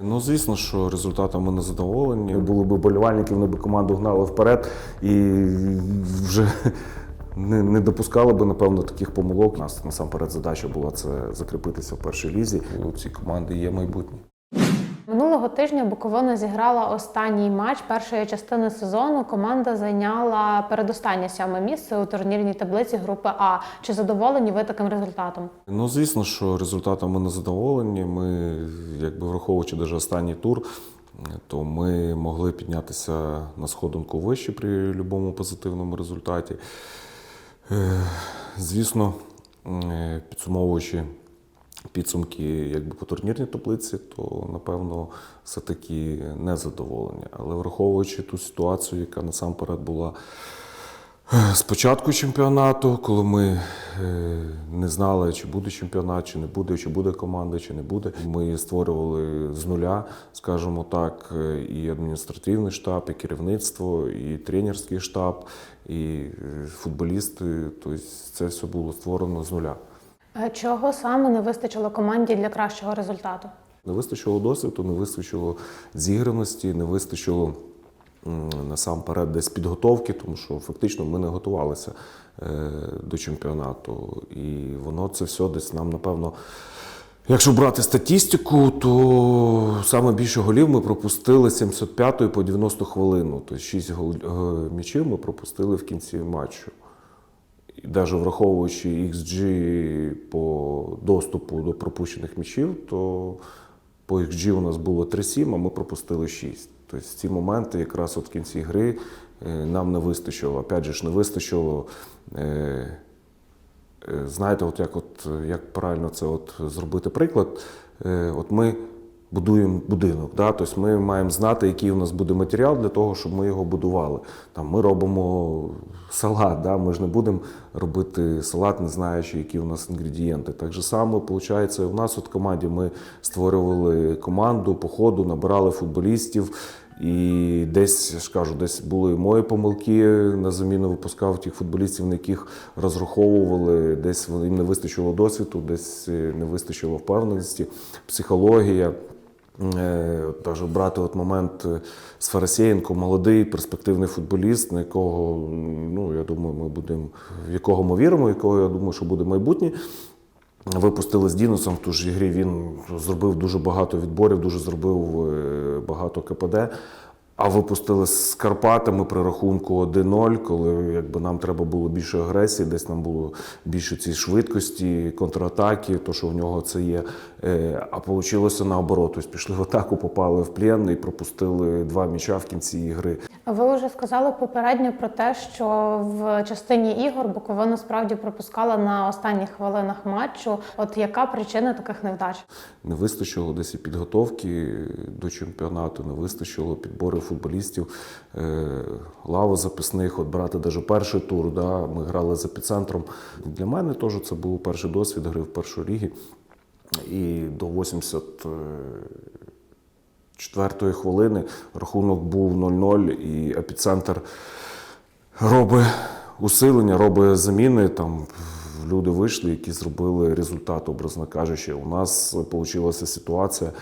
Ну, звісно, що результатами не задоволені. Були б болівальники, вони б команду гнали вперед і вже не, не допускали б, напевно, таких помилок. У нас насамперед задача була це закріпитися в першій лізі. У цій команди є майбутнє. Тижня Буковина зіграла останній матч першої частини сезону. Команда зайняла передостаннє сьоме місце у турнірній таблиці групи А. Чи задоволені ви таким результатом? Ну, звісно, що результатами не задоволені. Ми, якби враховуючи навіть останній тур, то ми могли піднятися на сходинку вище при будь-якому позитивному результаті. Е, Звісно, е, підсумовуючи підсумки якби, по турнірній таблиці, то напевно все-таки незадоволення. Але враховуючи ту ситуацію, яка насамперед була з початку чемпіонату, коли ми е, не знали, чи буде чемпіонат, чи не буде, чи буде команда, чи не буде. Ми створювали з нуля, скажімо так, е, і адміністративний штаб, і керівництво, і тренерський штаб, і е, футболісти. Тобто це все було створено з нуля. Е, Чого саме не вистачило команді для кращого результату? Не вистачило досвіду, не вистачило зіграності, не вистачило насамперед десь підготовки, тому що фактично ми не готувалися е, до чемпіонату. І воно це все десь нам, напевно. Якщо брати статистику, то саме більше голів ми пропустили з 75 по 90 хвилину. Тобто 6 гол- е, м'ячів ми пропустили в кінці матчу. І навіть враховуючи XG по доступу до пропущених м'ячів, то по XG у нас було 3-7, а ми пропустили 6. Тобто ці моменти якраз от в кінці гри е, нам не вистачило. Опять же ж, не вистачило. е, е, Знаєте, от як, от, як правильно це от зробити приклад? От ми будуємо будинок, да? тобто ми маємо знати, який у нас буде матеріал для того, щоб ми його будували. Там ми робимо салат, да? ми ж не будемо робити салат, не знаючи, які у нас інгредієнти. Так же само, виходить, і у нас от команді ми створювали команду по ходу, набирали футболістів. І десь я ж кажу, десь були мої помилки на заміну випускав тих футболістів, на яких розраховували, десь їм не вистачило досвіду, десь не вистачило впевненості, психологія. Е, Даже брати от момент е, з Фарасєєнко, молодий перспективний футболіст, на якого ну я думаю, ми будемо в якого ми віримо, якого я думаю, що буде майбутнє. Випустили з Дінусом в ту ж ігрі. Він зробив дуже багато відборів, дуже зробив е, багато КПД. А випустили з Карпатами при рахунку 1-0, коли якби нам треба було більше агресії, десь нам було більше цієї швидкості, контратаки, то що в нього це є. Е, А вийшло наоборот. Тобто пішли в атаку, попали в плен і пропустили два м'яча в кінці ігри. Ви вже сказали попередньо про те, що в частині ігор Буковина справді пропускала на останніх хвилинах матчу. От яка причина таких невдач? Не вистачило десь і підготовки до чемпіонату, не вистачило підбору футболістів, е, лави записних. От брати навіть перший тур, да, ми грали з епіцентром. Для мене теж це був перший досвід гри в першій лігі. І до 84-ї хвилини рахунок був 0-0, і епіцентр робить усилення, робить заміни. Там люди вийшли, які зробили результат, образно кажучи. У нас вийшла ситуація,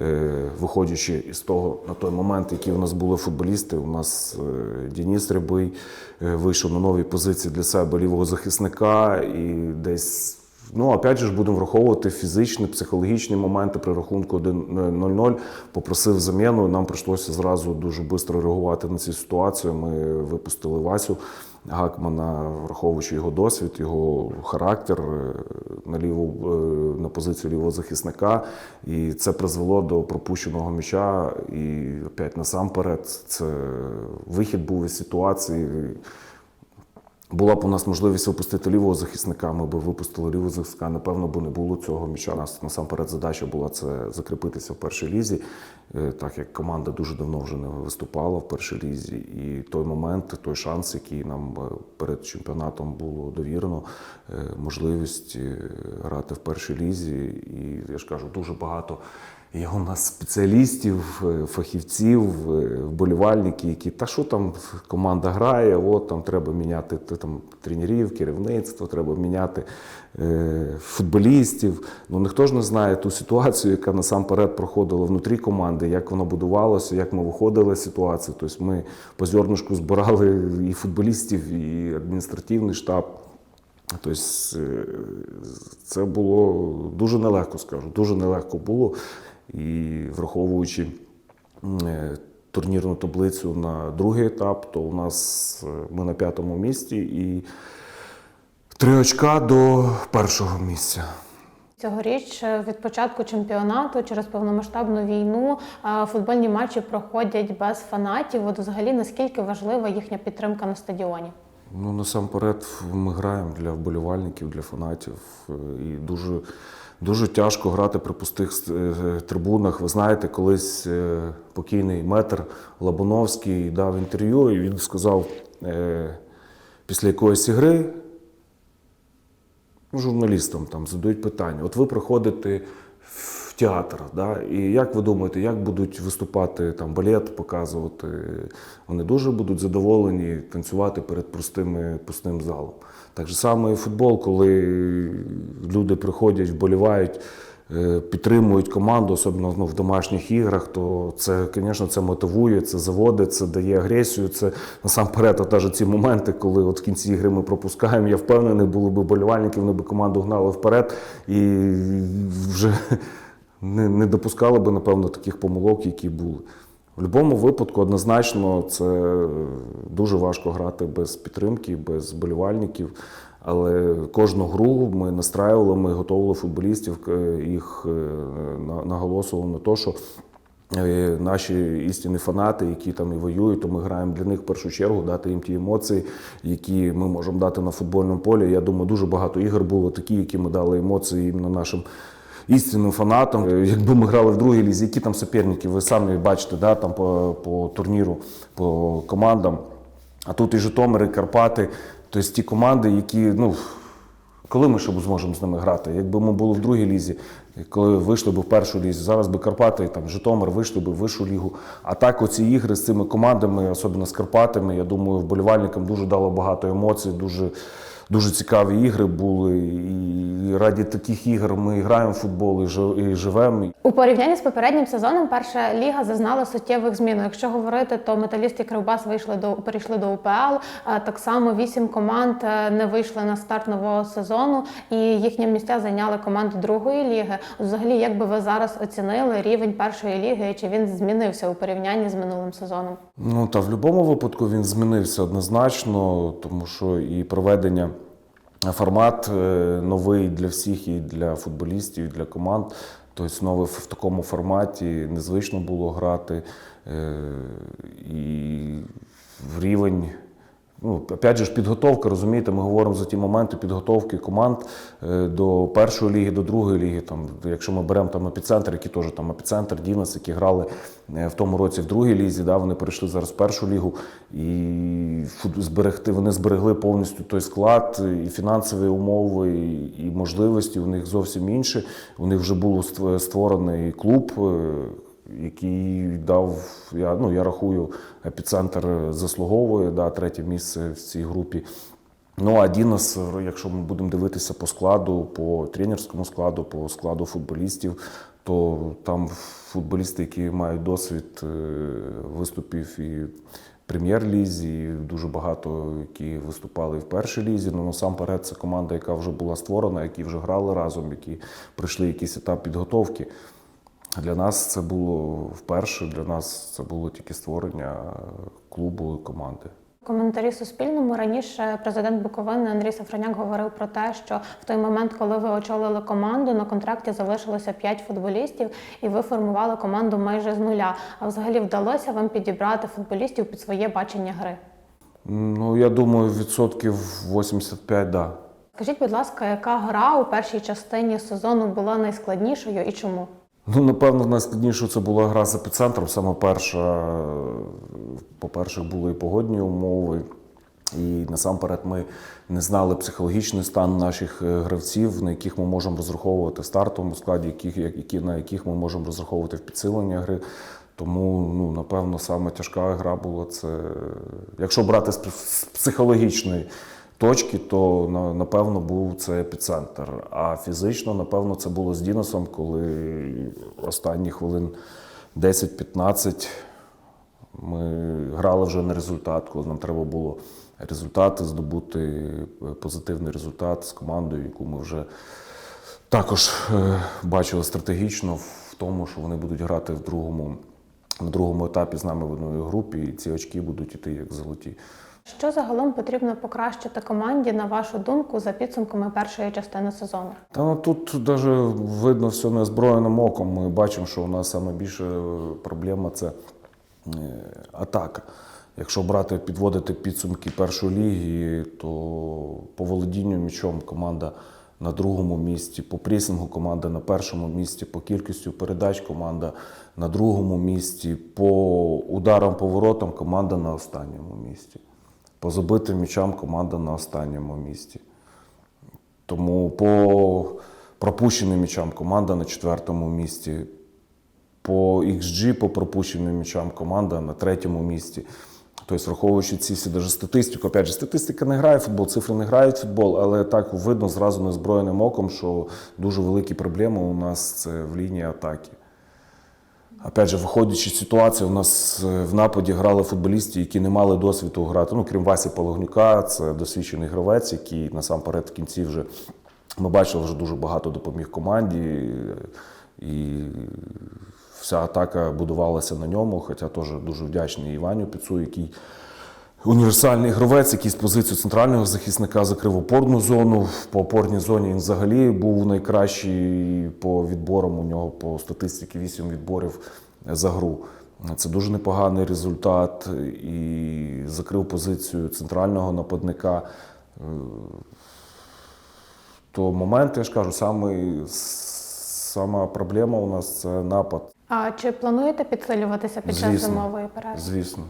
е, виходячи із того на той момент, які у нас були футболісти. У нас е, Дініс Рябий е, вийшов на нові позиції для себе лівого захисника і десь. Ну, опять же ж будемо враховувати фізичні, психологічні моменти при рахунку 1-0. Попросив заміну. Нам прийшлося зразу дуже швидко реагувати на цю ситуацію. Ми випустили Васю Гакмана, враховуючи його досвід, його характер е, на ліву е, на позицію лівого захисника. І це призвело до пропущеного м'яча. І опять насамперед, це вихід був із ситуації. Була б у нас можливість випустити лівого захисника, ми б випустили лівого захисника, напевно, б не було цього м'яча. У нас насамперед задача була це закріпитися в першій лізі, е, так як команда дуже давно вже не виступала в першій лізі. І той момент, той шанс, який нам е, перед чемпіонатом було довірено, е, можливість грати в першій лізі. І я ж кажу, дуже багато Є у нас спеціалістів, е, фахівців, е, вболівальників, які та що там команда грає, от там треба міняти там, тренерів, керівництво, треба міняти е, футболістів. Ну ніхто ж не знає ту ситуацію, яка насамперед проходила внутрі команди, як воно будувалося, як ми виходили з ситуації. Тобто ми по зернышку збирали і футболістів, і адміністративний штаб. Тобто е, це було дуже нелегко, скажу. Дуже нелегко було. І враховуючи е, турнірну таблицю на другий етап, то у нас е, ми на п'ятому місці і три очка до першого місця. Цьогоріч е, від початку чемпіонату через повномасштабну війну футбольні матчі проходять без фанатів. От взагалі наскільки важлива їхня підтримка на стадіоні? Ну, насамперед, ми граємо для вболівальників, для фанатів. І дуже, дуже тяжко грати при пустих е, трибунах. Ви знаєте, колись е, покійний метр Лабуновський дав інтерв'ю, і він сказав е, після якоїсь ігри. журналістам там задають питання. От ви приходите театр, да, і як ви думаєте, як будуть виступати там балет, показувати? Вони дуже будуть задоволені танцювати перед простими, пустим залом. Так само і футбол, коли люди приходять, вболівають. е, Підтримують команду, особливо ну, в домашніх іграх, то це, звісно, це мотивує, це заводить, це дає агресію. Це насамперед от теж ці моменти, коли от в кінці ігри ми пропускаємо. Я впевнений, були б болівальники, вони б команду гнали вперед і вже не, не допускали б, напевно, таких помилок, які були. В будь-якому випадку, однозначно, це дуже важко грати без підтримки, без болівальників. Але кожну гру ми настраювали, ми готували футболістів, е, їх е, на- наголошували на те, що е, наші істинні фанати, які там і воюють, то ми граємо для них в першу чергу, дати їм ті емоції, які ми можемо дати на футбольному полі. Я думаю, дуже багато ігор було такі, які ми дали емоції іменно нашим істинним фанатам. Е, Якби ми грали в другій лізі, які там суперники, ви самі бачите, да, там по, по турніру, по командам. А тут і Житомир, і Карпати, тобто ті команди, які, ну, коли ми ще зможемо з ними грати? Якби ми були в другій лізі, коли вийшли б в першу лізі, зараз би Карпати, там, Житомир вийшли б в вищу лігу. А так оці ігри з цими командами, особливо з Карпатами, я думаю, вболівальникам дуже дало багато емоцій, дуже, дуже цікаві ігри були. І раді таких ігор ми граємо в футбол і жи- живемо. У порівнянні з попереднім сезоном перша ліга зазнала суттєвих змін. Якщо говорити, то металіст і Кривбас вийшли до перейшли до УПЛ. а Так само вісім команд е, не вийшли на старт нового сезону, і їхні місця зайняли команди другої ліги. Взагалі, як би ви зараз оцінили рівень першої ліги, чи він змінився у порівнянні з минулим сезоном? Ну та в будь-якому випадку він змінився однозначно, тому що і проведення формат е, новий для всіх, і для футболістів, і для команд. Тобто новий в такому форматі незвично було грати. Е, І рівень. Ну, опять же ж, підготовка, розумієте, ми говоримо за ті моменти підготовки команд е, до першої ліги, до другої ліги. Там, якщо ми беремо там епіцентр, які теж там епіцентр, Дівнес, які грали е, в тому році в другій лізі, да, вони перейшли зараз в першу лігу, і зберегти, вони зберегли повністю той склад, і фінансові умови, і, і можливості у них зовсім інші. У них вже був ство- створений клуб. Який дав, я, ну, я рахую, епіцентр заслуговує да, третє місце в цій групі. Ну, а Дінос, якщо ми будемо дивитися по складу, по тренерському складу, по складу футболістів, то там футболісти, які мають досвід е, виступів і в прем'єр-лізі, і дуже багато, які виступали в першій лізі. Ну, насамперед, це команда, яка вже була створена, які вже грали разом, які пройшли якийсь етап підготовки. Для нас це було вперше, для нас це було тільки створення клубу і команди. Коментарі Суспільному раніше президент Буковини Андрій Сафроняк говорив про те, що в той момент, коли ви очолили команду, на контракті залишилося 5 футболістів, і ви формували команду майже з нуля. А взагалі вдалося вам підібрати футболістів під своє бачення гри? Ну, я думаю, відсотків 85, да. Скажіть, будь ласка, яка гра у першій частині сезону була найскладнішою і чому? Ну, напевно, найскладніше це була гра з епіцентром. Саме перша, по-перше, були і погодні умови. І насамперед ми не знали психологічний стан наших е, гравців, на яких ми можемо розраховувати в стартовому складі, яких, які, на яких ми можемо розраховувати в підсиленні гри. Тому, ну, напевно, саме тяжка гра була це. Якщо брати з психологічної точки, то напевно був це епіцентр. А фізично, напевно, це було з Діносом, коли останні хвилин 10-15 ми грали вже на результат, коли нам треба було результати здобути, позитивний результат з командою, яку ми вже також е, бачили стратегічно в тому, що вони будуть грати в другому, в другому етапі з нами в одній групі, і ці очки будуть іти як золоті. Що загалом потрібно покращити команді, на вашу думку, за підсумками першої частини сезону? Та тут навіть видно все неозброєним оком. Ми бачимо, що у нас саме більша проблема це е, атака. Якщо брати, підводити підсумки першої ліги, то по володінню м'ячом команда на другому місці, по пресингу команда на першому місці, по кількістю передач команда на другому місці, по ударам по воротам команда на останньому місці. По забитим м'ячам команда на останньому місці. Тому по пропущеним м'ячам команда на четвертому місці. По XG, по пропущеним м'ячам команда на третьому місці. Тобто, враховуючи ці всі даже статистику, опять же, статистика не грає в футбол, цифри не грають в футбол, але так видно зразу незброєним оком, що дуже великі проблеми у нас це в лінії атаки. Опять же, виходячи з ситуації, у нас е, в нападі грали футболісти, які не мали досвіду грати. Ну, крім Васі Пологнюка, це досвідчений гравець, який насамперед в кінці вже ми бачили, вже дуже багато допоміг команді. І вся атака будувалася на ньому. Хоча теж дуже вдячний Іваню Піцу, який універсальний гравець, який з позиції центрального захисника закрив опорну зону. По опорній зоні він взагалі був найкращий по відборам. У нього по статистиці 8 відборів за гру. Це дуже непоганий результат. І закрив позицію центрального нападника. Е, То момент, я ж кажу, самий, сама проблема у нас це напад. А чи плануєте підсилюватися під час Звісно. зимової перерви? Звісно.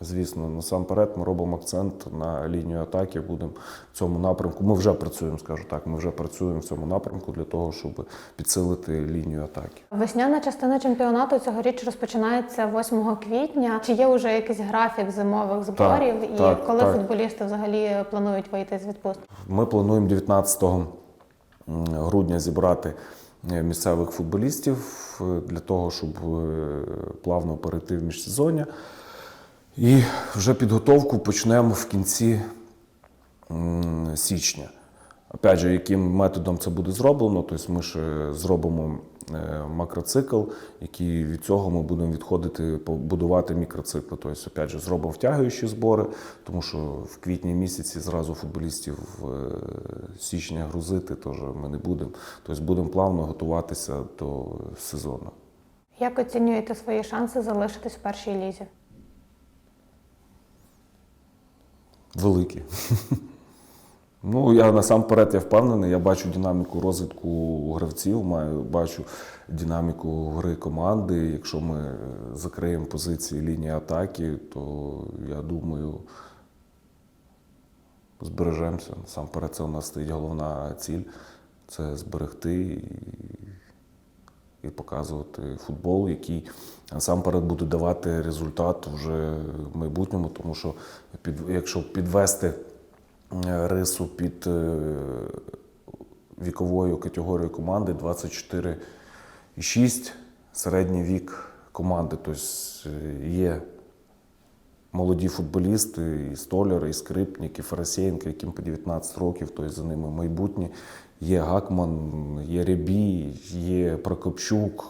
Звісно, насамперед ми робимо акцент на лінію атаки. Будемо в цьому напрямку. Ми вже працюємо, скажу так. Ми вже працюємо в цьому напрямку для того, щоб підсилити лінію атаки. Весняна частина чемпіонату цьогоріч розпочинається 8 квітня. Чи є вже якийсь графік зимових зборів? і так, коли так. футболісти взагалі планують вийти з відпустки? Ми плануємо 19 грудня зібрати е, місцевих футболістів е, для того, щоб е, плавно перейти в міжсезоння. І вже підготовку почнемо в кінці січня. Опять же, яким методом це буде зроблено, тобто ми ще зробимо е, макроцикл, який від цього ми будемо відходити, по- будувати мікроцикли. Тобто, опять же, зробимо втягуючі збори, тому що в квітні місяці зразу футболістів е, січня грузити теж ми не будемо. Тобто будемо плавно готуватися до сезону. Як оцінюєте свої шанси залишитись в першій лізі? Великі. Ну, я насамперед я впевнений, я бачу динаміку розвитку гравців, маю, бачу динаміку гри команди. Якщо ми е, закриємо позиції лінії атаки, то я думаю, збережемося. Насамперед, це у нас стоїть головна ціль це зберегти і показувати футбол, який насамперед буде давати результат вже в майбутньому, тому що під, якщо підвести е, рису під е, віковою категорією команди 24,6 середній вік команди. Тобто е, є молоді футболісти, і Столяр, і Скрипник, і Фарасєнко, яким по 19 років, тобто за ними майбутнє. Є Гакман, є Рябій, є Прокопчук,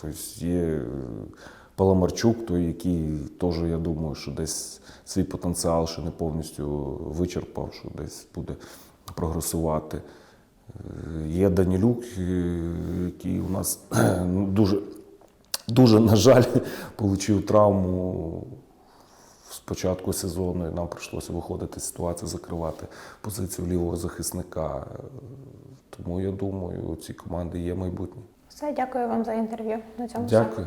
тобто є е, Паламарчук, той, який теж, я думаю, що десь свій потенціал ще не повністю вичерпав, що десь буде прогресувати. Е, Є Данілюк, е, який у нас ну, дуже, дуже, на жаль, отримав травму з початку сезону, і нам прийшлося виходити з ситуації, закривати позицію лівого захисника. Тому я думаю, у цій команди є майбутнє. Все, дякую вам за інтерв'ю. На цьому все. Дякую.